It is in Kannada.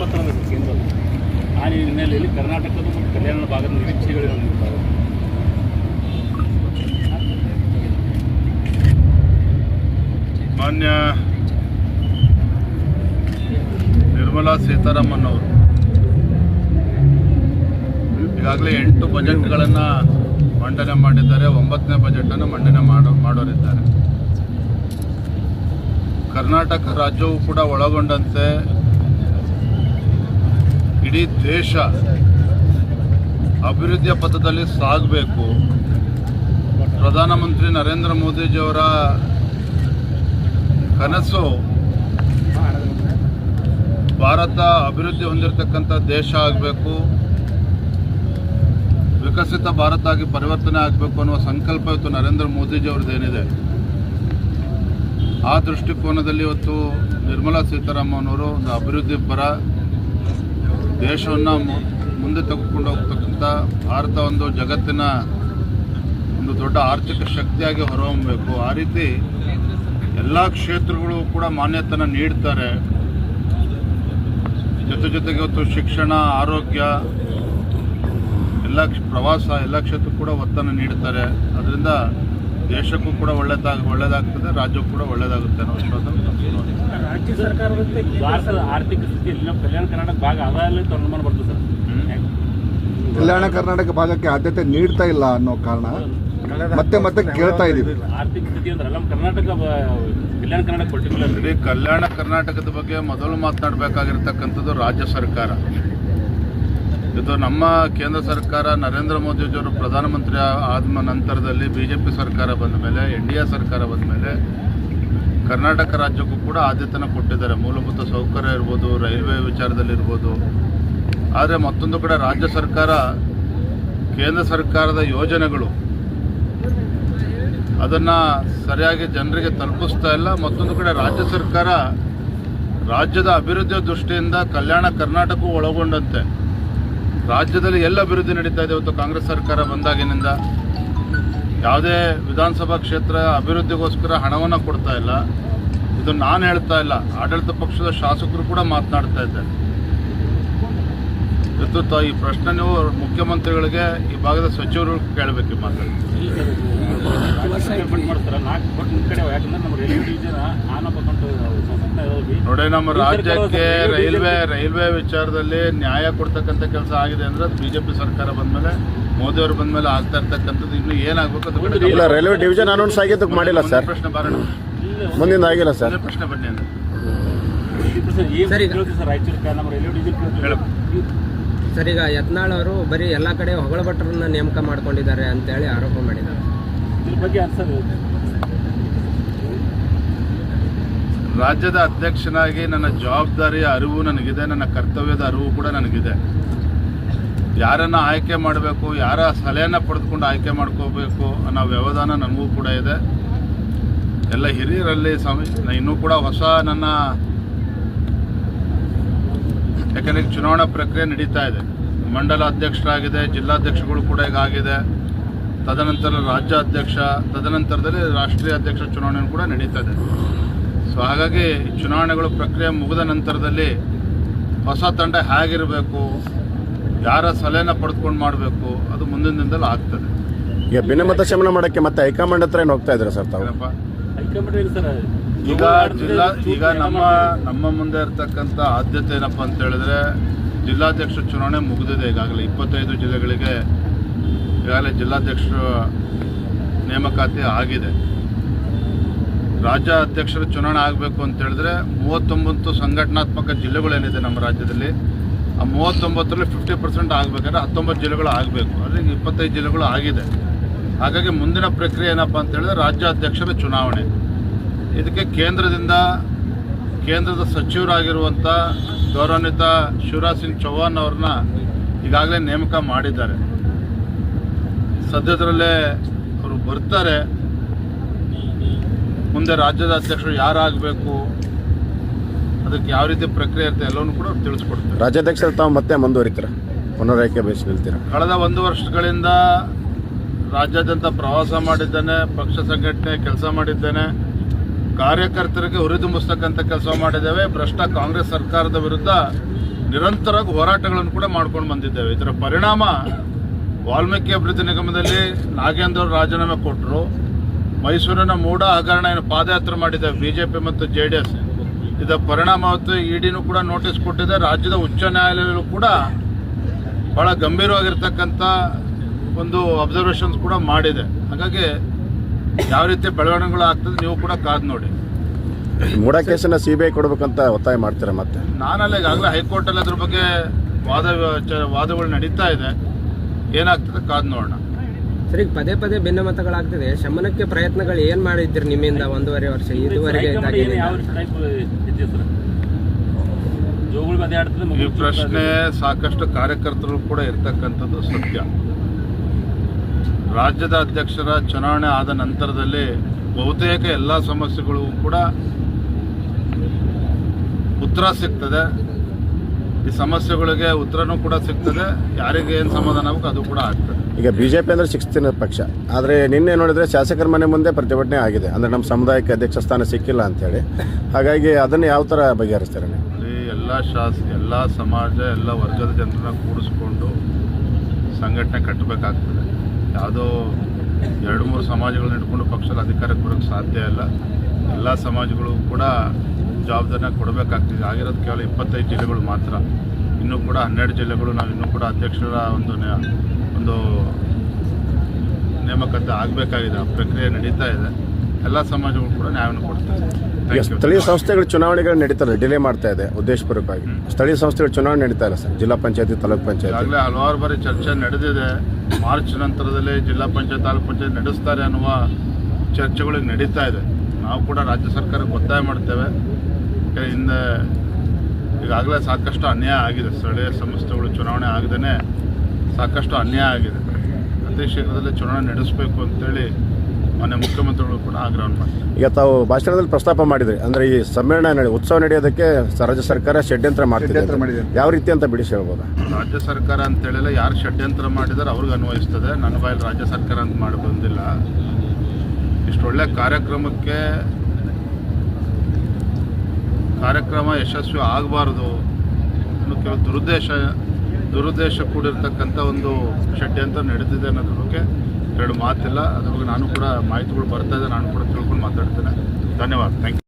ಪತ್ರ ಕೇಂದ್ರದ ಆ ಹಿನ್ನೆಲೆಯಲ್ಲಿ ಕರ್ನಾಟಕದ ಮತ್ತು ಕಲ್ಯಾಣ ಭಾಗದ ನಿರೀಕ್ಷೆಗಳು ಹೊಂದಿರ್ತಾರೆ ಮಾನ್ಯ ನಿರ್ಮಲಾ ಸೀತಾರಾಮನ್ ಅವರು ಈಗಾಗಲೇ ಎಂಟು ಬಜೆಟ್ಗಳನ್ನು ಮಂಡನೆ ಮಾಡಿದ್ದಾರೆ, ಒಂಬತ್ತನೇ ಬಜೆಟನ್ನು ಮಂಡನೆ ಮಾಡೋ, ಮಾಡೋರಿದ್ದಾರೆ. ಕರ್ನಾಟಕ ರಾಜ್ಯವು ಕೂಡ ಒಳಗೊಂಡಂತೆ ಇಡೀ ದೇಶ ಅಭಿವೃದ್ಧಿಯ ಪಥದಲ್ಲಿ ಸಾಗಬೇಕು. ಪ್ರಧಾನಮಂತ್ರಿ ನರೇಂದ್ರ ಮೋದಿಜಿಯವರ ಕನಸು ಭಾರತ ಅಭಿವೃದ್ಧಿ ಹೊಂದಿರತಕ್ಕಂಥ ದೇಶ ಆಗಬೇಕು. ವಿಕಸಿತ ಭಾರತ ಆಗಿ ಪರಿವರ್ತನೆ ಆಗಬೇಕು ಅನ್ನುವ ಸಂಕಲ್ಪ ಇವತ್ತು ನರೇಂದ್ರ ಮೋದಿಜಿ ಅವ್ರದ್ದು ಏನಿದೆ? ಆ ದೃಷ್ಟಿಕೋನದಲ್ಲಿ ಇವತ್ತು ನಿರ್ಮಲಾ ಸೀತಾರಾಮನ್ ಅವರು ಒಂದು ಅಭಿವೃದ್ಧಿ ಪರ ದೇಶವನ್ನು ಮುಂದೆ ತೆಗೆದುಕೊಂಡು ಹೋಗ್ತಕ್ಕಂಥ ಭಾರತ ಒಂದು ಜಗತ್ತಿನ ಒಂದು ದೊಡ್ಡ ಆರ್ಥಿಕ ಶಕ್ತಿಯಾಗಿ ಹೊರಹೊಮ್ಮಬೇಕು ಆ ರೀತಿ ಎಲ್ಲ ಕ್ಷೇತ್ರಗಳು ಕೂಡ ಮಾನ್ಯತೆನ ನೀಡ್ತಾರೆ. ಜೊತೆ ಜೊತೆಗೆ ಇವತ್ತು ಶಿಕ್ಷಣ, ಆರೋಗ್ಯ, ಎಲ್ಲ ಪ್ರವಾಸ ಎಲ್ಲ ಕ್ಷೇತ್ರಕ್ಕೂ ಕೂಡ ಒತ್ತನ್ನು ನೀಡ್ತಾರೆ. ಅದರಿಂದ ದೇಶಕ್ಕೂ ಕೂಡ ಒಳ್ಳೇದಾಗ ಒಳ್ಳೆಯದಾಗ್ತದೆ ರಾಜ್ಯಕ್ಕೂ ಕೂಡ ಒಳ್ಳೆಯದಾಗುತ್ತೆ ಅನ್ನೋ. ರಾಜ್ಯ ಸರ್ಕಾರದ ಭಾರತದ ಆರ್ಥಿಕ ಸ್ಥಿತಿಯಲ್ಲಿ ನಮ್ಮ ಕಲ್ಯಾಣ ಕರ್ನಾಟಕ ಭಾಗ ಅದಾಗಲೇ ತೊಂದರೆ ಬರ್ತದೆ ಸರ್. ಕಲ್ಯಾಣ ಕರ್ನಾಟಕ ಭಾಗಕ್ಕೆ ಆದ್ಯತೆ ನೀಡ್ತಾ ಇಲ್ಲ ಅನ್ನೋ ಕಾರಣ ಮತ್ತೆ ಮತ್ತೆ ಕೇಳ್ತಾ ಇದೀವಿ. ಆರ್ಥಿಕ ಸ್ಥಿತಿ ಅಂದ್ರೆ ನಮ್ಮ ಕರ್ನಾಟಕ ಕಲ್ಯಾಣ ಕರ್ನಾಟಕ ಪರ್ಟಿಕ್ಯುಲರ್ ಇಡೀ ಕಲ್ಯಾಣ ಕರ್ನಾಟಕದ ಬಗ್ಗೆ ಮೊದಲು ಮಾತನಾಡಬೇಕಾಗಿರ್ತಕ್ಕಂಥದ್ದು ರಾಜ್ಯ ಸರ್ಕಾರ. ಇದು ನಮ್ಮ ಕೇಂದ್ರ ಸರ್ಕಾರ ನರೇಂದ್ರ ಮೋದಿಜಿಯವರು ಪ್ರಧಾನಮಂತ್ರಿ ಆದ ನಂತರದಲ್ಲಿ ಬಿ ಜೆ ಪಿ ಸರ್ಕಾರ ಬಂದ ಮೇಲೆ ಎನ್ ಡಿ ಎ ಸರ್ಕಾರ ಬಂದ ಮೇಲೆ ಕರ್ನಾಟಕ ರಾಜ್ಯಕ್ಕೂ ಕೂಡ ಆದ್ಯತೆನ ಕೊಟ್ಟಿದ್ದಾರೆ. ಮೂಲಭೂತ ಸೌಕರ್ಯ ಇರ್ಬೋದು, ರೈಲ್ವೆ ವಿಚಾರದಲ್ಲಿರ್ಬೋದು. ಆದರೆ ಮತ್ತೊಂದು ಕಡೆ ರಾಜ್ಯ ಸರ್ಕಾರ, ಕೇಂದ್ರ ಸರ್ಕಾರದ ಯೋಜನೆಗಳು, ಅದನ್ನು ಸರಿಯಾಗಿ ಜನರಿಗೆ ತಲುಪಿಸ್ತಾ ಇಲ್ಲ. ಮತ್ತೊಂದು ಕಡೆ ರಾಜ್ಯ ಸರ್ಕಾರ ರಾಜ್ಯದ ಅಭಿವೃದ್ಧಿಯ ದೃಷ್ಟಿಯಿಂದ ಕಲ್ಯಾಣ ಕರ್ನಾಟಕವೂ ಒಳಗೊಂಡಂತೆ. ರಾಜ್ಯದಲ್ಲಿ ಎಲ್ಲ ಅಭಿವೃದ್ಧಿ ನಡೀತಾ ಇದೆ. ಇವತ್ತು ಕಾಂಗ್ರೆಸ್ ಸರ್ಕಾರ ಬಂದಾಗಿನಿಂದ ಯಾವುದೇ ವಿಧಾನಸಭಾ ಕ್ಷೇತ್ರ ಅಭಿವೃದ್ಧಿಗೋಸ್ಕರ ಹಣವನ್ನು ಕೊಡ್ತಾ ಇಲ್ಲ. ಇದು ನಾನು ಹೇಳ್ತಾ ಇಲ್ಲ. ಆಡಳಿತ ಪಕ್ಷದ ಶಾಸಕರು ಕೂಡ ಮಾತನಾಡ್ತಾ ಇದ್ದಾರೆ. ಇವತ್ತು ತ- ಈ ಪ್ರಶ್ನೆ ನೀವು ಮುಖ್ಯಮಂತ್ರಿಗಳಿಗೆ ಈ ಭಾಗದ ಸಚಿವರು ಕೇಳಬೇಕು ಈ ಮಾತು ನೋಡಿ, ನಮ್ಮ ರಾಜ್ಯಕ್ಕೆ ರೈಲ್ವೆ ರೈಲ್ವೆ ವಿಚಾರದಲ್ಲಿ ನ್ಯಾಯ ಕೊಡ್ತಕ್ಕಂಥ ಕೆಲಸ ಆಗಿದೆ ಅಂದ್ರೆ ಅದು ಬಿಜೆಪಿ ಸರ್ಕಾರ ಬಂದ್ಮೇಲೆ ಮೋದಿ ಬಂದ ಮೇಲೆ ಆಗ್ತಾ ಇರ್ತಕ್ಕಂಥದ್ದು ಇನ್ನು ಏನಾಗಬೇಕು ಇಲ್ಲ ರೈಲ್ವೆ ಡಿವಿಷನ್ ಅನೌನ್ಸ್ ಆಗಿದ್ದಕ್ಕೆ ಮಾಡಿಲ್ಲ ಸರ್ ಪ್ರಶ್ನೆ ಬಾರೋಣ. ಮುಂದಿನ ಆಗಿಲ್ಲ ಸರ್ ಪ್ರಶ್ನೆ ಬನ್ನಿ ಅಂದ್ರೆ. ಸರ್ ಈಗ ಯತ್ನಾಳ್ ಅವರು ಬರೀ ಎಲ್ಲ ಕಡೆ ಹೊಗಳ ಭಟ್ರನ್ನ ನೇಮಕ ಮಾಡ್ಕೊಂಡಿದ್ದಾರೆ ಅಂತೇಳಿ ಆರೋಪ ಮಾಡಿದ್ದಾರೆ. ಇದ್ರ ಬಗ್ಗೆ ಆನ್ಸರ್ ರಾಜ್ಯದ ಅಧ್ಯಕ್ಷನಾಗಿ ನನ್ನ ಜವಾಬ್ದಾರಿಯ ಅರಿವು ನನಗಿದೆ ನನ್ನ ಕರ್ತವ್ಯದ ಅರಿವು ಕೂಡ ನನಗಿದೆ. ಯಾರನ್ನ ಆಯ್ಕೆ ಮಾಡಬೇಕು, ಯಾರ ಸಲಹೆಯನ್ನು ಪಡೆದುಕೊಂಡು ಆಯ್ಕೆ ಮಾಡ್ಕೋಬೇಕು ಅನ್ನೋ ವ್ಯವಧಾನ ನನಗೂ ಕೂಡ ಇದೆ. ಎಲ್ಲ ಹಿರಿಯರಲ್ಲಿ ಸಮ, ಇನ್ನೂ ಕೂಡ ಹೊಸ ನನ್ನ ಯಾಕಂದರೆ ಚುನಾವಣಾ ಪ್ರಕ್ರಿಯೆ ನಡೀತಾ ಇದೆ. ಮಂಡಲ ಅಧ್ಯಕ್ಷರಾಗಿದೆ, ಜಿಲ್ಲಾಧ್ಯಕ್ಷಗಳು ಕೂಡ ಈಗ ಆಗಿದೆ. ತದನಂತರ ರಾಜ್ಯ ಅಧ್ಯಕ್ಷ ತದನಂತರದಲ್ಲಿ ರಾಷ್ಟ್ರೀಯ ಅಧ್ಯಕ್ಷ ಚುನಾವಣೆ ಕೂಡ ನಡೀತಾ ಇದೆ. ಸೊ ಹಾಗಾಗಿ ಚುನಾವಣೆಗಳು ಪ್ರಕ್ರಿಯೆ ಮುಗಿದ ನಂತರದಲ್ಲಿ ಹೊಸ ತಂಡ ಹೇಗಿರಬೇಕು ಯಾರ ಸಲಹೆನ ಪಡೆದುಕೊಂಡು ಮಾಡಬೇಕು ಅದು ಮುಂದಿನ ದಿನದಲ್ಲಿ ಆಗ್ತದೆ. ಈಗ ಭಿನ್ನಮತ ಶಮನ ಮಾಡಕ್ಕೆ ಮತ್ತೆ ಹೈಕಮಾಂಡ್ ಹತ್ರ ಏನು ಹೋಗ್ತಾ ಇದ್ರ ಸರ್ ತಾವು? ಏನಪ್ಪ? ಈಗ ಜಿಲ್ಲಾ ಈಗ ನಮ್ಮ ನಮ್ಮ ಮುಂದೆ ಇರ್ತಕ್ಕಂಥ ಆದ್ಯತೆ ಏನಪ್ಪ ಅಂತ ಹೇಳಿದ್ರೆ ಜಿಲ್ಲಾಧ್ಯಕ್ಷ ಚುನಾವಣೆ ಮುಗಿದಿದೆ ಈಗಾಗಲೇ. ಇಪ್ಪತ್ತೈದು ಜಿಲ್ಲೆಗಳಿಗೆ ಈಗಾಗಲೇ ಜಿಲ್ಲಾಧ್ಯಕ್ಷರು ನೇಮಕಾತಿ ಆಗಿದೆ. ರಾಜ್ಯ ಅಧ್ಯಕ್ಷರ ಚುನಾವಣೆ ಆಗಬೇಕು ಅಂತ ಹೇಳಿದ್ರೆ ಮೂವತ್ತೊಂಬತ್ತು ಸಂಘಟನಾತ್ಮಕ ಜಿಲ್ಲೆಗಳೇನಿದೆ ನಮ್ಮ ರಾಜ್ಯದಲ್ಲಿ. ಆ ಮೂವತ್ತೊಂಬತ್ತರಲ್ಲಿ ಫಿಫ್ಟಿ ಪರ್ಸೆಂಟ್ ಆಗಬೇಕಾದ್ರೆ ಹತ್ತೊಂಬತ್ತು ಜಿಲ್ಲೆಗಳು ಆಗಬೇಕು. ಅಂದರೆ ಇಪ್ಪತ್ತೈದು ಜಿಲ್ಲೆಗಳು ಆಗಿದೆ. ಹಾಗಾಗಿ ಮುಂದಿನ ಪ್ರಕ್ರಿಯೆ ಏನಪ್ಪ ಅಂತ ಹೇಳಿದ್ರೆ ರಾಜ್ಯ ಅಧ್ಯಕ್ಷರ ಚುನಾವಣೆ. ಇದಕ್ಕೆ ಕೇಂದ್ರದಿಂದ ಕೇಂದ್ರದ ಸಚಿವರಾಗಿರುವಂಥ ಗೌರವಾನ್ವಿತ ಶಿವರಾಜ್ ಸಿಂಗ್ ಚೌಹಾಣ್ ಅವ್ರನ್ನ ಈಗಾಗಲೇ ನೇಮಕ ಮಾಡಿದ್ದಾರೆ. ಸದ್ಯದರಲ್ಲೇ ಅವರು ಬರ್ತಾರೆ. ಮುಂದೆ ರಾಜ್ಯದ ಅಧ್ಯಕ್ಷರು ಯಾರಾಗಬೇಕು? ಅದಕ್ಕೆ ಯಾವ ರೀತಿ ಪ್ರಕ್ರಿಯೆ ಇರುತ್ತೆ ಎಲ್ಲವನ್ನೂ ಕೂಡ ಅವ್ರು ತಿಳಿಸ್ಕೊಡ್ತಾರೆ. ರಾಜ್ಯಾಧ್ಯಕ್ಷರು ತಾವು ಮತ್ತೆ ಮುಂದುವರಿತೀರ? ಪುನರಾಯ್ಕೆ ಬೇಸ್ ನಿಲ್ತೀರಾ? ಕಳೆದ ಒಂದು ವರ್ಷಗಳಿಂದ ರಾಜ್ಯಾದ್ಯಂತ ಪ್ರವಾಸ ಮಾಡಿದ್ದೇನೆ ಪಕ್ಷ ಸಂಘಟನೆ ಕೆಲಸ ಮಾಡಿದ್ದೇನೆ ಕಾರ್ಯಕರ್ತರಿಗೆ ಹುರಿದುಂಬಿಸ್ತಕ್ಕಂಥ ಕೆಲಸ ಮಾಡಿದ್ದೇವೆ ಭ್ರಷ್ಟ ಕಾಂಗ್ರೆಸ್ ಸರ್ಕಾರದ ವಿರುದ್ಧ ನಿರಂತರವಾಗಿ ಹೋರಾಟಗಳನ್ನು ಕೂಡ ಮಾಡ್ಕೊಂಡು ಬಂದಿದ್ದೇವೆ. ಇದರ ಪರಿಣಾಮ ವಾಲ್ಮೀಕಿ ಅಭಿವೃದ್ಧಿ ನಿಗಮದಲ್ಲಿ ನಾಗೇಂದ್ರ ಅವರು ರಾಜೀನಾಮೆ ಕೊಟ್ಟರು ಮೈಸೂರಿನ ಮೂಡ ಹಗರಣ ಏನು ಪಾದಯಾತ್ರೆ ಮಾಡಿದ್ದೇವೆ ಬಿಜೆಪಿ ಮತ್ತು ಜೆ ಡಿ ಎಸ್ ಇದರ ಪರಿಣಾಮ ಹೊತ್ತು ಇಡಿನೂ ಕೂಡ ನೋಟಿಸ್ ಕೊಟ್ಟಿದೆ. ರಾಜ್ಯದ ಉಚ್ಚ ನ್ಯಾಯಾಲಯಗಳು ಕೂಡ ಬಹಳ ಗಂಭೀರವಾಗಿರ್ತಕ್ಕಂಥ ಒಂದು ಅಬ್ಸರ್ವೇಷನ್ಸ್ ಕೂಡ ಮಾಡಿದೆ. ಹಾಗಾಗಿ ಯಾವ ರೀತಿ ಬೆಳವಣಿಗೆಗಳು ಆಗ್ತದೆ ನೀವು ಕೂಡ ಕಾದು ನೋಡಿ. ಮೂಡ ಕೇಸನ್ನ ಸಿ ಬಿ ಐ ಕೊಡ್ಬೇಕಂತ ಒತ್ತಾಯ ಮಾಡ್ತೀರಾ ಮತ್ತೆ? ನಾನಲ್ಲ ಈಗಾಗಲೇ ಹೈಕೋರ್ಟಲ್ಲಿ ಅದ್ರ ಬಗ್ಗೆ ವಾದ ವಾದಗಳು ನಡೀತಾ ಇದೆ. ಏನಾಗ್ತದೆ ಕಾದು ನೋಡೋಣ. ಸರ್ ಪದೇ ಪದೇ ಭಿನ್ನ ಮತಗಳಾಗ್ತಿದೆ. ಶಮನಕ್ಕೆ ಪ್ರಯತ್ನಗಳು ಏನ್ ಮಾಡಿದ್ರಿ ನಿಮ್ಮಿಂದ ಒಂದೂವರೆ ವರ್ಷ? ಇದುವರೆಗೆ ಈ ಪ್ರಶ್ನೆ ಸಾಕಷ್ಟು ಕಾರ್ಯಕರ್ತರು ಕೂಡ ಇರ್ತಕ್ಕಂಥದ್ದು ಸತ್ಯ. ರಾಜ್ಯದ ಅಧ್ಯಕ್ಷರ ಚುನಾವಣೆ ಆದ ನಂತರದಲ್ಲಿ ಬಹುತೇಕ ಎಲ್ಲ ಸಮಸ್ಯೆಗಳು ಕೂಡ ಉತ್ತರ ಸಿಗ್ತದೆ. ಈ ಸಮಸ್ಯೆಗಳಿಗೆ ಉತ್ತರನೂ ಕೂಡ ಸಿಗ್ತದೆ. ಯಾರಿಗೆ ಏನು ಸಮಾಧಾನ ಆಗಬೇಕು ಅದು ಕೂಡ ಆಗ್ತದೆ. ಈಗ ಬಿಜೆಪಿ ಅಂದ್ರೆ ಶಿಸ್ತಿನ ಪಕ್ಷ. ಆದರೆ ನಿನ್ನೆ ನೋಡಿದ್ರೆ ಶಾಸಕರ ಮನೆ ಮುಂದೆ ಪ್ರತಿಭಟನೆ ಆಗಿದೆ. ಅಂದ್ರೆ ನಮ್ಮ ಸಮುದಾಯಕ್ಕೆ ಅಧ್ಯಕ್ಷ ಸ್ಥಾನ ಸಿಕ್ಕಿಲ್ಲ ಅಂತೇಳಿ ಹಾಗಾಗಿ ಅದನ್ನು ಯಾವ ಥರ ಬಗೆಹರಿಸ್ತಾರೆ ನೀವು? ಅಲ್ಲಿ ಎಲ್ಲ ಶಾಸ ಎಲ್ಲ ಸಮಾಜ ಎಲ್ಲ ವರ್ಗದ ಜನರನ್ನ ಕೂಡಿಸ್ಕೊಂಡು ಸಂಘಟನೆ ಕಟ್ಟಬೇಕಾಗ್ತದೆ. ಯಾವುದೋ ಎರಡು ಮೂರು ಸಮಾಜಗಳನ್ನ ಇಟ್ಕೊಂಡು ಪಕ್ಷದ ಅಧಿಕಾರಕ್ಕೆ ಬರೋಕ್ಕೆ ಸಾಧ್ಯ ಇಲ್ಲ. ಎಲ್ಲ ಸಮಾಜಗಳು ಕೂಡ ಜವಾಬ್ದಾರಿನ ಕೊಡಬೇಕಾಗ್ತಿದೆ. ಆಗಿರೋದು ಕೇವಲ ಇಪ್ಪತ್ತೈದು ಜಿಲ್ಲೆಗಳು ಮಾತ್ರ. ಇನ್ನೂ ಕೂಡ ಹನ್ನೆರಡು ಜಿಲ್ಲೆಗಳು ನಾವು ಇನ್ನೂ ಕೂಡ ಅಧ್ಯಕ್ಷರ ಒಂದು ಒಂದು ನೇಮಕತೆ ಆಗಬೇಕಾಗಿದೆ. ಆ ಪ್ರಕ್ರಿಯೆ ನಡೀತಾ ಇದೆ. ಎಲ್ಲ ಸಮಾಜಗಳು ಕೂಡ ನ್ಯಾಯವನ್ನು ಕೊಡ್ತಾರೆ ಸ್ಥಳೀಯ ಸಂಸ್ಥೆಗಳ ಚುನಾವಣೆಗಳು ನಡೀತಾರೆ ಡಿಲೇ ಮಾಡ್ತಾ ಇದೆ ಉದ್ದೇಶಪೂರ್ವಕವಾಗಿ ಸ್ಥಳೀಯ ಸಂಸ್ಥೆಗಳ ಚುನಾವಣೆ ನಡೀತಾ ಇಲ್ಲ ಸರ್. ಜಿಲ್ಲಾ ಪಂಚಾಯತಿ ತಾಲೂಕ್ ಪಂಚಾಯತ್. ಆಗಲೇ ಹಲವಾರು ಬಾರಿ ಚರ್ಚೆ ನಡೆದಿದೆ. ಮಾರ್ಚ್ ನಂತರದಲ್ಲಿ ಜಿಲ್ಲಾ ಪಂಚಾಯತ್ ತಾಲೂಕು ಪಂಚಾಯತ್ ನಡೆಸ್ತಾರೆ ಅನ್ನುವ ಚರ್ಚೆಗಳು ನಡೀತಾ ಇದೆ. ನಾವು ಕೂಡ ರಾಜ್ಯ ಸರ್ಕಾರಕ್ಕೆ ಒತ್ತಾಯ ಮಾಡ್ತೇವೆ. ಹಿಂದೆ ಈಗಾಗಲೇ ಸಾಕಷ್ಟು ಅನ್ಯಾಯ ಆಗಿದೆ. ಸ್ಥಳೀಯ ಸಂಸ್ಥೆಗಳು ಚುನಾವಣೆ ಆಗದೇ ಸಾಕಷ್ಟು ಅನ್ಯಾಯ ಆಗಿದೆ. ಅತಿ ಶೀಘ್ರದಲ್ಲಿ ಚುನಾವಣೆ ನಡೆಸಬೇಕು ಅಂತೇಳಿ ಮಾನ್ಯ ಮುಖ್ಯಮಂತ್ರಿಗಳು ಕೂಡ ಆಗ್ರಹ ಮಾಡ್ತಾರೆ. ಈಗ ತಾವು ಭಾಷಣದಲ್ಲಿ ಪ್ರಸ್ತಾಪ ಮಾಡಿದ್ರಿ. ಅಂದ್ರೆ ಈ ಸಮ್ಮೇಳನ ನಡೆ ಉತ್ಸವ ನಡೆಯೋದಕ್ಕೆ ರಾಜ್ಯ ಸರ್ಕಾರ ಷಡ್ಯಂತ್ರ ಮಾಡ್ತಿದೆ ಷಡ್ಯಂತ್ರ ಅಂತ. ಮಾಡಿದೆ. ಯಾವ ರೀತಿ ಅಂತ ಬಿಡಿಸಿ ಹೇಳ್ಬೋದಾ? ರಾಜ್ಯ ಸರ್ಕಾರ ಅಂತ ಹೇಳಿಲ್ಲ ಯಾರು ಷಡ್ಯಂತ್ರ ಮಾಡಿದಾರೆ ಅವ್ರಿಗೆ ಅನ್ವಯಿಸ್ತದೆ. ನನ್ನ ಬಾಯಲ್ಲಿ ರಾಜ್ಯ ಸರ್ಕಾರ ಅಂತ ಮಾಡಿ ಬಂದಿಲ್ಲ. ಇಷ್ಟೊಳ್ಳೆ ಕಾರ್ಯಕ್ರಮಕ್ಕೆ ಕಾರ್ಯಕ್ರಮ ಯಶಸ್ವಿ ಆಗಬಾರ್ದು ಕೆಲವು ದುರುದ್ದೇಶ ದುರುದ್ದೇಶ ಕೂಡಿರ್ತಕ್ಕಂಥ ಒಂದು ಷಡ್ಯಂತ್ರ ನಡೆದಿದೆ ಅನ್ನೋದ್ರ ಬಗ್ಗೆ ಎರಡು ಮಾತಿಲ್ಲ. ಅದ್ರ ಬಗ್ಗೆ ನಾನು ಕೂಡ ಮಾಹಿತಿಗಳು ಬರ್ತಾ ಇದೆ, ನಾನು ಕೂಡ ತಿಳ್ಕೊಂಡು ಮಾತಾಡ್ತೇನೆ. ಧನ್ಯವಾದ. Thank you